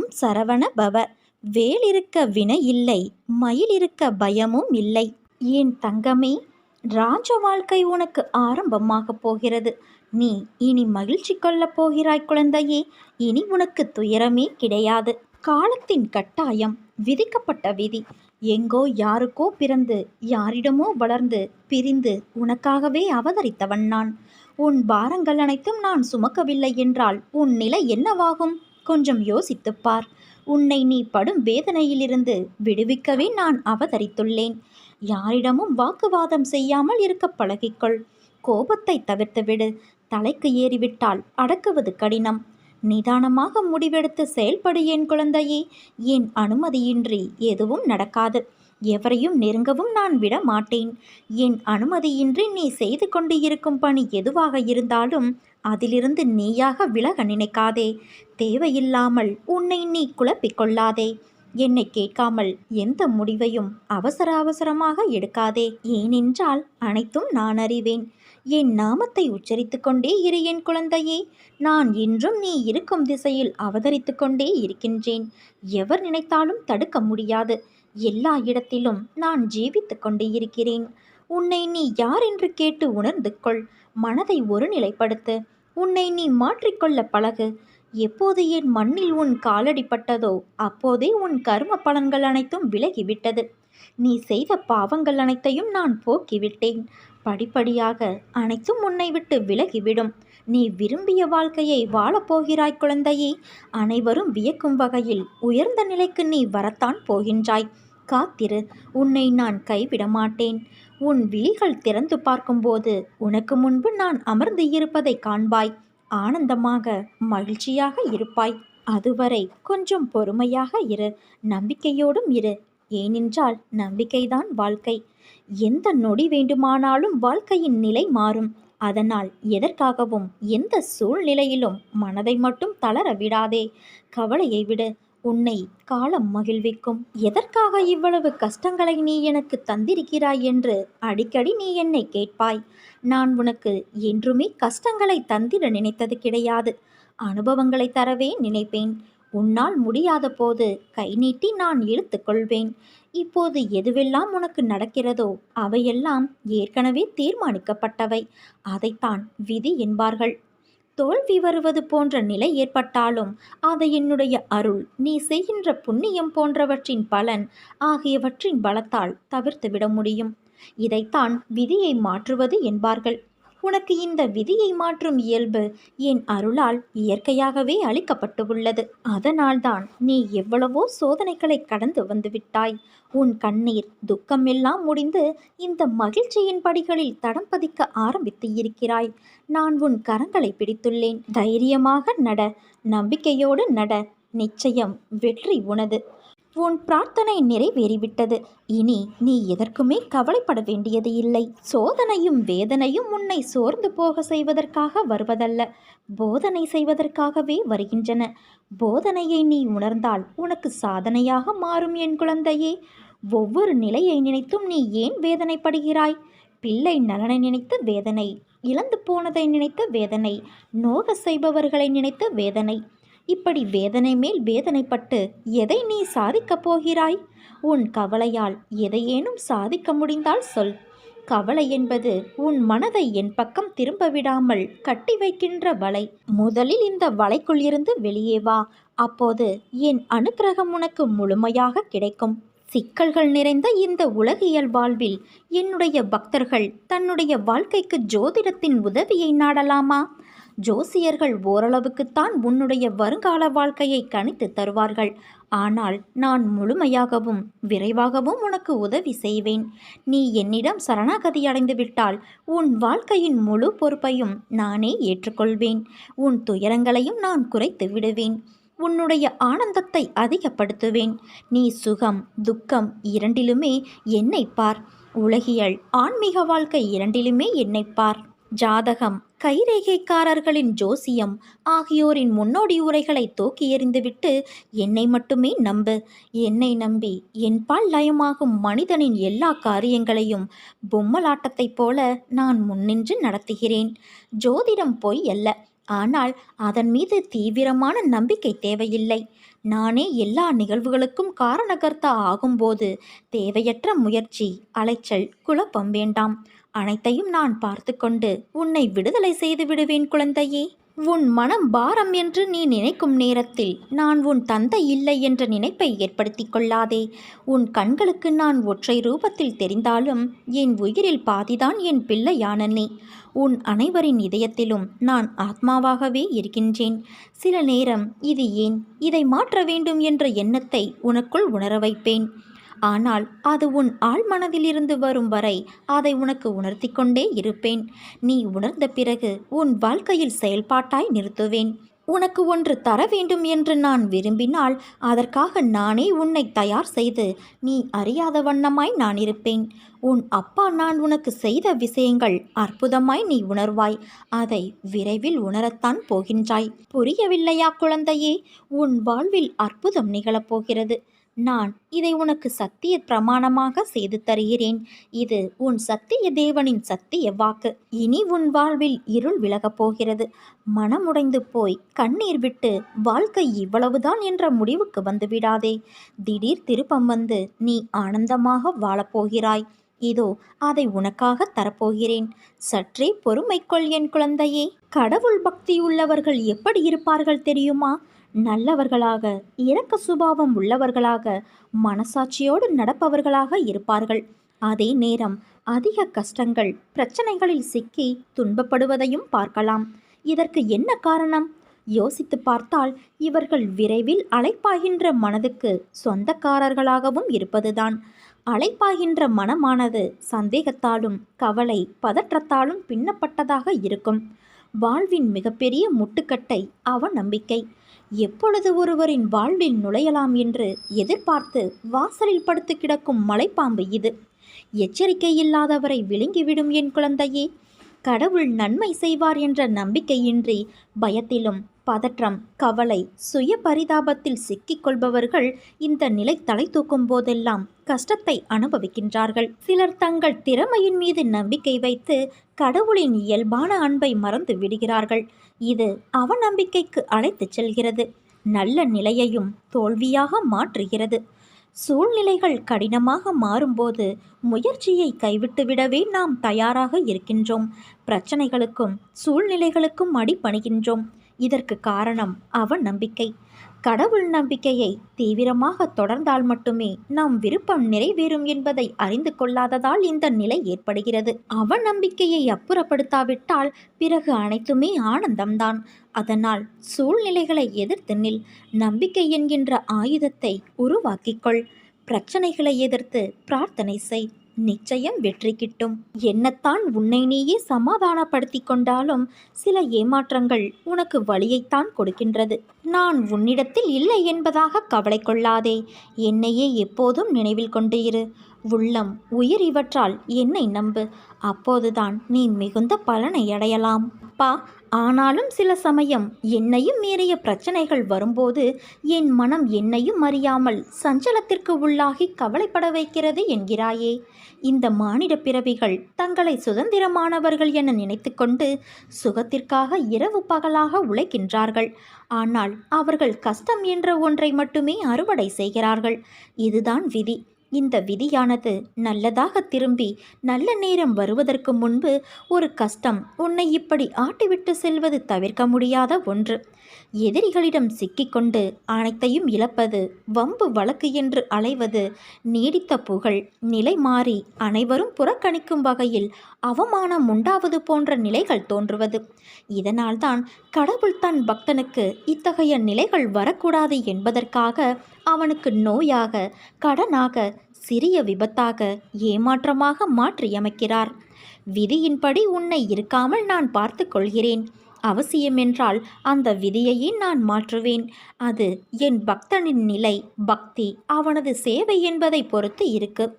ஓம் சரவண பவ. வேல் இருக்க வினை இல்லை மயில் இருக்க பயமும் இல்லை. ஏன் தங்கமே ராஜ வாழ்க்கை உனக்கு ஆரம்பமாகப் போகிறது. நீ இனி மகிழ்ச்சி கொள்ளப் போகிறாய் குழந்தையே இனி உனக்கு துயரமே கிடையாது. காலத்தின் கட்டாயம் விதிக்கப்பட்ட விதி. எங்கோ யாருக்கோ பிறந்து யாரிடமோ வளர்ந்து பிரிந்து உனக்காகவே அவதரித்தவன் நான். உன் பாரங்கள் அனைத்தும் நான் சுமக்கவில்லை என்றால் உன் நிலை என்னவாகும்? கொஞ்சம் யோசித்துப் பார் உன்னை நீ படும் வேதனையிலிருந்து விடுவிக்கவே நான் அவதரித்துள்ளேன். யாரிடமும் வாக்குவாதம் செய்யாமல் இருக்க பழகிக்கொள். கோபத்தை தவிர்த்துவிடு. தலைக்கு ஏறிவிட்டால் அடக்குவது கடினம். நிதானமாக முடிவெடுத்து செயல்படு என் குழந்தையே. என் அனுமதியின்றி எதுவும் நடக்காது. எவரையும் நெருங்கவும் நான் விட மாட்டேன் என் அனுமதியின்றி நீ செய்து கொண்டு இருக்கும் பணி எதுவாக இருந்தாலும் அதிலிருந்து நீயாக விலக நினைக்காதே. தேவையில்லாமல் உன்னை நீ குழப்பிக் கொள்ளாதே என்னை கேட்காமல் எந்த முடிவையும் அவசர அவசரமாக எடுக்காதே. ஏனென்றால் அனைத்தும் நான் அறிவேன். என் நாமத்தை உச்சரித்து கொண்டே இரு என் குழந்தையே. நான் இன்றும் நீ இருக்கும் திசையில் அவதரித்து கொண்டே இருக்கின்றேன். எவர் நினைத்தாலும் தடுக்க முடியாது. எல்லா இடத்திலும் நான் ஜீவித்து கொண்டே இருக்கிறேன். உன்னை நீ யார் என்று கேட்டு உணர்ந்து கொள். மனதை ஒருநிலைப்படுத்து உன்னை நீ மாற்றிக்கொள்ள பழகு. எப்போது என் மண்ணில் உன் காலடிப்பட்டதோ அப்போதே உன் கர்ம பலன்கள் அனைத்தும் விலகிவிட்டது. நீ செய்த பாவங்கள் அனைத்தையும் நான் போக்கிவிட்டேன். படிப்படியாக அனைத்தும் உன்னை விட்டு விலகிவிடும். நீ விரும்பிய வாழ்க்கையை வாழப்போகிறாய் குழந்தையே. அனைவரும் வியக்கும் வகையில் உயர்ந்த நிலைக்கு நீ வரத்தான் போகின்றாய். காத்திரு. உன்னை நான் கைவிட மாட்டேன் உன் விழிகள் திறந்து பார்க்கும்போது உனக்கு முன்பு நான் அமர்ந்து இருப்பதை காண்பாய். ஆனந்தமாக மகிழ்ச்சியாக இருப்பாய். அதுவரை கொஞ்சம் பொறுமையாக இரு. நம்பிக்கையோடும் இரு. ஏனென்றால் நம்பிக்கைதான் வாழ்க்கை. எந்த நொடி வேண்டுமானாலும் வாழ்க்கையின் நிலை மாறும். அதனால் எதற்காகவும் எந்த சூழ்நிலையிலும் மனதை மட்டும் தளர விடாதே. கவலையை விடு. உன்னை காலம் மகிழ்விக்கும். எதற்காக இவ்வளவு கஷ்டங்களை நீ எனக்கு தந்திருக்கிறாய் என்று அடிக்கடி நீ என்னை கேட்பாய். நான் உனக்கு என்றுமே கஷ்டங்களை தந்திட நினைத்தது கிடையாது. அனுபவங்களை தரவே நினைப்பேன். உன்னால் முடியாத போது கை நீட்டி நான் இழுத்துக்கொள்வேன் இப்போது எதுவெல்லாம் உனக்கு நடக்கிறதோ அவையெல்லாம் ஏற்கனவே தீர்மானிக்கப்பட்டவை. அதைத்தான் விதி என்பார்கள். தோல்வி வருவது போன்ற நிலை ஏற்பட்டாலும் அதை என்னுடைய அருள். நீ செய்கின்ற புண்ணியம் போன்றவற்றின் பலன் ஆகியவற்றின் பலத்தால் தவிர்த்துவிட முடியும். இதைத்தான் விதியை மாற்றுவது என்பார்கள். உனக்கு இந்த விதியை மாற்றும் இயல்பு என் அருளால் இயற்கையாகவே அளிக்கப்பட்டுள்ளது. அதனால்தான் நீ எவ்வளவோ சோதனைகளை கடந்து வந்துவிட்டாய். உன் கண்ணீர் துக்கம் எல்லாம் முடிந்து இந்த மகிழ்ச்சியின் படிகளில் தடம் பதிக்க ஆரம்பித்து இருக்கிறாய். நான் உன் கரங்களை பிடித்துள்ளேன். தைரியமாக நட நம்பிக்கையோடு நட. நிச்சயம் வெற்றி உனது. உன் பிரார்த்தனை நிறைவேறிவிட்டது. இனி நீ எதற்குமே கவலைப்பட வேண்டியது இல்லை. சோதனையும் வேதனையும் உன்னை சோர்ந்து போக செய்வதற்காக வருவதல்ல. போதனை செய்வதற்காகவே வருகின்றன. போதனையை நீ உணர்ந்தால் உனக்கு சாதனையாக மாறும் என் குழந்தையே. ஒவ்வொரு நிலையை நினைத்தும் நீ ஏன் வேதனைப்படுகிறாய்? பிள்ளை நலனை நினைத்து வேதனை இழந்து போனதை நினைத்து வேதனை நோக செய்பவர்களை நினைத்து வேதனை. இப்படி வேதனை மேல் வேதனைப்பட்டு எதை நீ சாதிக்கப் போகிறாய்? உன் கவலையால் எதையேனும் சாதிக்க முடிந்தால் சொல். கவலை என்பது உன் மனதை என் பக்கம் திரும்ப விடாமல் கட்டி வைக்கின்ற வலை. முதலில் இந்த வலைக்குள் இருந்து வெளியே வா. அப்போது என் அனுக்கிரகம் உனக்கு முழுமையாக கிடைக்கும். சிக்கல்கள் நிறைந்த இந்த உலகியல் வாழ்வில் என்னுடைய பக்தர்கள் தன்னுடைய வாழ்க்கைக்கு ஜோதிடத்தின் உதவியை நாடலாமா? ஜோசியர்கள் ஓரளவுக்குத்தான் உன்னுடைய வருங்கால வாழ்க்கையை கணித்து தருவார்கள். ஆனால் நான் முழுமையாகவும் விரைவாகவும் உனக்கு உதவி செய்வேன். நீ என்னிடம் சரணாகதி அடைந்துவிட்டால் உன் வாழ்க்கையின் முழு பொறுப்பையும் நானே ஏற்றுக்கொள்வேன். உன் துயரங்களையும் நான் குறைத்து விடுவேன். உன்னுடைய ஆனந்தத்தை அதிகப்படுத்துவேன். நீ சுகம் துக்கம் இரண்டிலுமே என்னை பார். உலகியல் ஆன்மீக வாழ்க்கை இரண்டிலுமே என்னை பார். ஜாதகம் கைரேகைக்காரர்களின் ஜோசியம் ஆகியோரின் முன்னோடி உரைகளை தூக்கி எறிந்துவிட்டு என்னை மட்டுமே நம்பு. என்னை நம்பி என்பால் லயமாகும் மனிதனின் எல்லா காரியங்களையும் பொம்மலாட்டத்தைப் போல நான் முன்னின்று நடத்துகிறேன். ஜோதிடம் பொய் அல்ல. ஆனால் அதன் மீது தீவிரமான நம்பிக்கை தேவையில்லை. நானே எல்லா நிகழ்வுகளுக்கும் காரணகர்த்தா ஆகும்போது தேவையற்ற முயற்சி அலைச்சல் குழப்பம் வேண்டாம். அனைத்தையும் நான் பார்த்து கொண்டு உன்னை விடுதலை செய்து விடுவேன் குழந்தையே. உன் மனம் பாரம் என்று நீ நினைக்கும் நேரத்தில் நான் உன் தந்தை இல்லை என்ற நினைப்பை ஏற்படுத்திக் கொள்ளாதே. உன் கண்களுக்கு நான் ஒற்றை ரூபத்தில் தெரிந்தாலும் என் உயிரில் பாதிதான் என் பிள்ளையான நீ. உன் அனைவரின் இதயத்திலும் நான் ஆத்மாவாகவே இருக்கின்றேன். சில நேரம் இது ஏன் இதை மாற்ற வேண்டும் என்ற எண்ணத்தை உனக்குள் உணர வைப்பேன். ஆனால் அது உன் ஆழ்மனதிலிருந்து வரும் வரை அதை உனக்கு உணர்த்தி கொண்டே இருப்பேன். நீ உணர்ந்த பிறகு உன் வாழ்க்கையில் செயல்பாட்டாய் நிறுத்துவேன். உனக்கு ஒன்று தர வேண்டும் என்று நான் விரும்பினால் அதற்காக நானே உன்னை தயார் செய்து நீ அறியாத வண்ணமாய் நான் இருப்பேன். உன் அப்பா நான் உனக்கு செய்த விஷயங்கள் அற்புதமாய் நீ உணர்வாய். அதை விரைவில் உணரத்தான் போகின்றாய். புரியவில்லையா குழந்தையே? உன் வாழ்வில் அற்புதம் நிகழப்போகிறது நான் இதை உனக்கு சத்திய பிரமாணமாக செய்து தருகிறேன். இது உன் சத்திய தேவனின் சத்திய வாக்கு. இனி உன் வாழ்வில் இருள் விலகப் போகிறது. மனமுடைந்து போய் கண்ணீர் விட்டு வாழ்க்கை இவ்வளவுதான் என்ற முடிவுக்கு வந்து விடாதே. திடீர் திருப்பம் வந்து நீ ஆனந்தமாக வாழப்போகிறாய் இதோ அதை உனக்காக தரப்போகிறேன். சற்றே பொறுமைக்கொள் என் குழந்தையே. கடவுள் பக்தி உள்ளவர்கள் எப்படி இருப்பார்கள் தெரியுமா? நல்லவர்களாக இரக்க சுபாவம் உள்ளவர்களாக மனசாட்சியோடு நடப்பவர்களாக இருப்பார்கள். அதே நேரம் அதிக கஷ்டங்கள் பிரச்சனைகளில் சிக்கி துன்பப்படுவதையும் பார்க்கலாம். இதற்கு என்ன காரணம்? யோசித்து பார்த்தால் இவர்கள் விரைவில் அழைப்பாகின்ற மனதுக்கு சொந்தக்காரர்களாகவும் இருப்பதுதான். அழைப்பாகின்ற மனமானது சந்தேகத்தாலும் கவலை பதற்றத்தாலும் பின்னப்பட்டதாக இருக்கும். வாழ்வின் மிகப்பெரிய முட்டுக்கட்டை அவ நம்பிக்கை எப்பொழுது ஒருவரின் வாழ்வில் நுழையலாம் என்று எதிர்பார்த்து வாசலில் படுத்து கிடக்கும் மலைப்பாம்பு இது. எச்சரிக்கை இல்லாதவரை விழுங்கிவிடும் என் குழந்தையே கடவுள் நன்மை செய்வார் என்ற நம்பிக்கையின்றி பயத்திலும் பதற்றம் கவலை சுய பரிதாபத்தில் சிக்கிக் கொள்பவர்கள் இந்த நிலை தலை தூக்கும் போதெல்லாம் கஷ்டத்தை அனுபவிக்கின்றார்கள். சிலர் தங்கள் திறமையின் மீது நம்பிக்கை வைத்து கடவுளின் இயல்பான அன்பை மறந்து விடுகிறார்கள். இது அவநம்பிக்கைக்கு அழைத்துச் செல்கிறது. நல்ல நிலையையும் தோல்வியாக மாற்றுகிறது. சூழ்நிலைகள் கடினமாக மாறும்போது முயற்சியை கைவிட்டுவிடவே நாம் தயாராக இருக்கின்றோம். பிரச்சனைகளுக்கும் சூழ்நிலைகளுக்கும் அடிபணிகின்றோம். இதற்கு காரணம் அவநம்பிக்கை. கடவுள் நம்பிக்கையை தீவிரமாக தொடர்ந்தால் மட்டுமே நம் விருப்பம் நிறைவேறும் என்பதை அறிந்து கொள்ளாததால் இந்த நிலை ஏற்படுகிறது. அவன் நம்பிக்கையை அப்புறப்படுத்தாவிட்டால் பிறகு அனைத்துமே ஆனந்தம்தான். அதனால் சூழ்நிலைகளை எதிர்த்து நில். நம்பிக்கை என்கின்ற ஆயுதத்தை உருவாக்கிக்கொள் பிரச்சனைகளை எதிர்த்து பிரார்த்தனை செய். நிச்சயம் வெற்றி கிட்டும். என்னத்தான் உன்னை நீயே சமாதானப்படுத்தி கொண்டாலும் சில ஏமாற்றங்கள் உனக்கு வழியைத்தான் கொடுக்கின்றது. நான் உன்னிடத்தில் இல்லை என்பதாக கவலை கொள்ளாதே. என்னையே எப்போதும் நினைவில் கொண்டு இரு. உள்ளம் உயிர் இவற்றால் என்னை நம்பு. அப்போதுதான் நீ மிகுந்த பலனை அடையலாம். அப்பா ஆனாலும் சில சமயம் என்னையும் மீறிய பிரச்சனைகள் வரும்போது என் மனம் என்னையும் அறியாமல் சஞ்சலத்திற்கு உள்ளாகி கவலைப்பட வைக்கிறது என்கிறாயே. இந்த மானிட பிறவிகள் தங்களை சுதந்திரமானவர்கள் என நினைத்துக்கொண்டு சுகத்திற்காக இரவு பகலாக உழைக்கின்றார்கள். ஆனால் அவர்கள் கஷ்டம் என்ற ஒன்றை மட்டுமே அறுவடை செய்கிறார்கள். இதுதான் விதி. இந்த விதியானது நல்லதாக திரும்பி நல்ல நேரம் வருவதற்கு முன்பு ஒரு கஷ்டம் உன்னை இப்படி ஆட்டிவிட்டு செல்வது தவிர்க்க முடியாத ஒன்று. எதிரிகளிடம் சிக்கிக்கொண்டு அனைத்தையும் இழப்பது வம்பு வழக்கு என்று அலைவது நீடித்த புகழ் நிலை மாறி அனைவரும் புறக்கணிக்கும் வகையில் அவமானம் உண்டாவது போன்ற நிலைகள் தோன்றுவது. இதனால்தான் கடவுள் தன் பக்தனுக்கு இத்தகைய நிலைகள் வரக்கூடாது என்பதற்காக அவனுக்கு நோயாக கடனாக சிறிய விபத்தாக ஏமாற்றமாக மாற்றியமைக்கிறார். விதியின்படி உன்னை இருக்காமல் நான் பார்த்து கொள்கிறேன். அவசியமென்றால் அந்த விதியையே நான் மாற்றுவேன். அது என் பக்தனின் நிலை பக்தி அவனது சேவை என்பதை பொறுத்து இருக்கு.